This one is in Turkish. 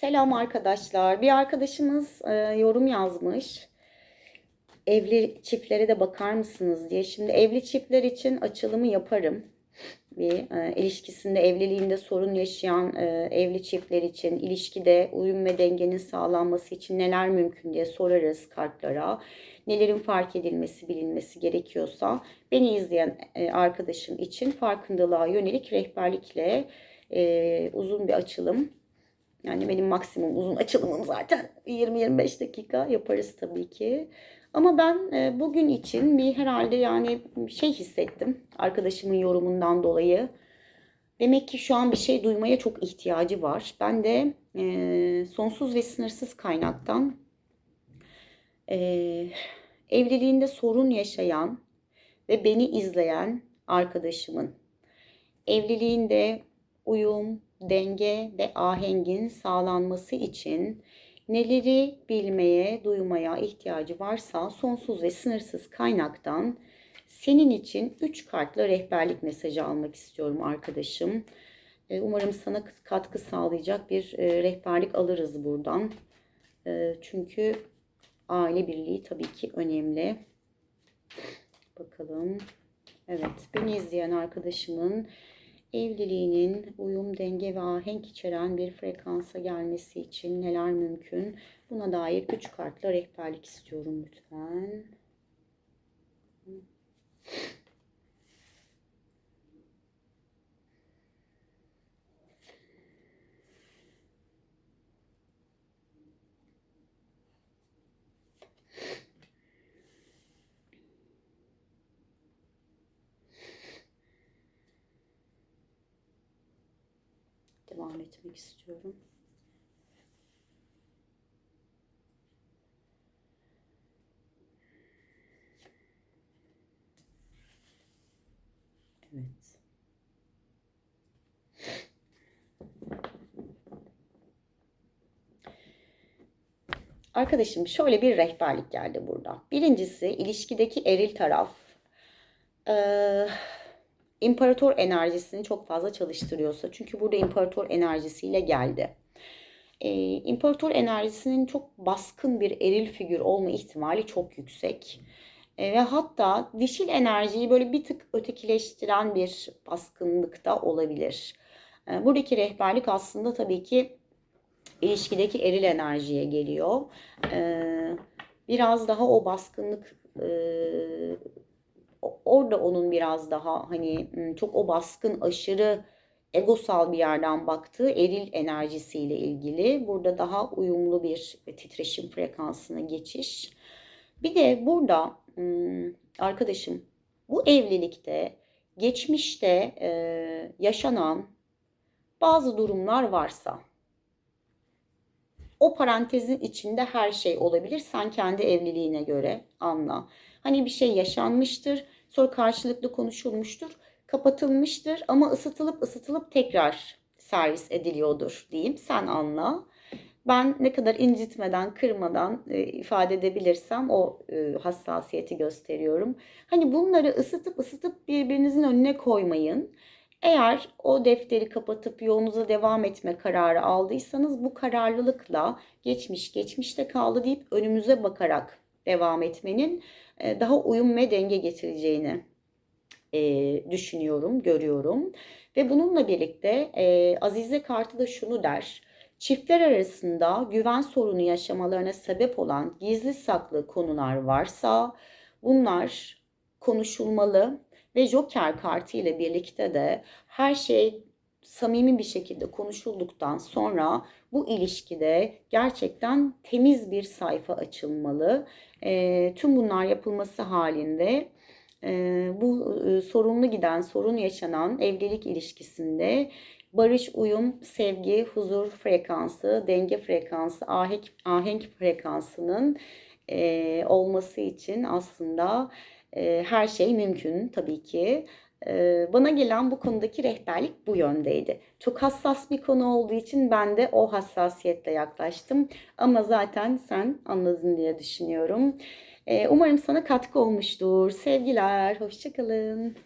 Selam arkadaşlar. Bir arkadaşımız e, yorum yazmış. Evli çiftlere de bakar mısınız diye. Şimdi evli çiftler için açılımı yaparım. Bir e, ilişkisinde, evliliğinde sorun yaşayan e, evli çiftler için, ilişkide uyum ve dengenin sağlanması için neler mümkün diye sorarız kartlara. Nelerin fark edilmesi, bilinmesi gerekiyorsa beni izleyen e, arkadaşım için farkındalığa yönelik rehberlikle e, uzun bir açılım yani benim maksimum uzun açılımım zaten 20-25 dakika yaparız tabii ki. Ama ben e, bugün için bir herhalde yani şey hissettim arkadaşımın yorumundan dolayı. Demek ki şu an bir şey duymaya çok ihtiyacı var. Ben de e, sonsuz ve sınırsız kaynaktan e, evliliğinde sorun yaşayan ve beni izleyen arkadaşımın evliliğinde uyum, denge ve ahengin sağlanması için neleri bilmeye, duymaya ihtiyacı varsa sonsuz ve sınırsız kaynaktan senin için 3 kartla rehberlik mesajı almak istiyorum arkadaşım. E, umarım sana katkı sağlayacak bir e, rehberlik alırız buradan. E, çünkü aile birliği tabii ki önemli. Bakalım. Evet, beni izleyen arkadaşımın evliliğinin uyum, denge ve ahenk içeren bir frekansa gelmesi için neler mümkün? Buna dair 3 kartla rehberlik istiyorum lütfen. Devam etmek istiyorum. Evet. Arkadaşım şöyle bir rehberlik geldi burada. Birincisi ilişkideki eril taraf. Ee, imparator enerjisini çok fazla çalıştırıyorsa. Çünkü burada imparator enerjisiyle geldi. Ee, imparator enerjisinin çok baskın bir eril figür olma ihtimali çok yüksek. Ee, ve hatta dişil enerjiyi böyle bir tık ötekileştiren bir baskınlıkta olabilir. Ee, buradaki rehberlik aslında tabii ki ilişkideki eril enerjiye geliyor. Ee, biraz daha o baskınlık e, orada onun biraz daha hani çok o baskın aşırı egosal bir yerden baktığı eril enerjisiyle ilgili. Burada daha uyumlu bir titreşim frekansına geçiş. Bir de burada arkadaşım bu evlilikte geçmişte yaşanan bazı durumlar varsa o parantezin içinde her şey olabilir. Sen kendi evliliğine göre anla. Hani bir şey yaşanmıştır, sonra karşılıklı konuşulmuştur, kapatılmıştır ama ısıtılıp ısıtılıp tekrar servis ediliyordur diyeyim. Sen anla. Ben ne kadar incitmeden, kırmadan e, ifade edebilirsem o e, hassasiyeti gösteriyorum. Hani bunları ısıtıp ısıtıp birbirinizin önüne koymayın. Eğer o defteri kapatıp yolunuza devam etme kararı aldıysanız bu kararlılıkla geçmiş geçmişte kaldı deyip önümüze bakarak devam etmenin e, daha uyum ve denge getireceğini e, düşünüyorum, görüyorum. Ve bununla birlikte e, Azize kartı da şunu der. Çiftler arasında güven sorunu yaşamalarına sebep olan gizli saklı konular varsa bunlar konuşulmalı ve Joker kartı ile birlikte de her şey samimi bir şekilde konuşulduktan sonra bu ilişkide gerçekten temiz bir sayfa açılmalı. E, tüm bunlar yapılması halinde e, bu e, sorunlu giden, sorun yaşanan evlilik ilişkisinde barış, uyum, sevgi, huzur frekansı, denge frekansı, ahenk, ahenk frekansının e, olması için aslında e, her şey mümkün tabii ki. Bana gelen bu konudaki rehberlik bu yöndeydi. Çok hassas bir konu olduğu için ben de o hassasiyetle yaklaştım. Ama zaten sen anladın diye düşünüyorum. Umarım sana katkı olmuştur. Sevgiler, hoşçakalın.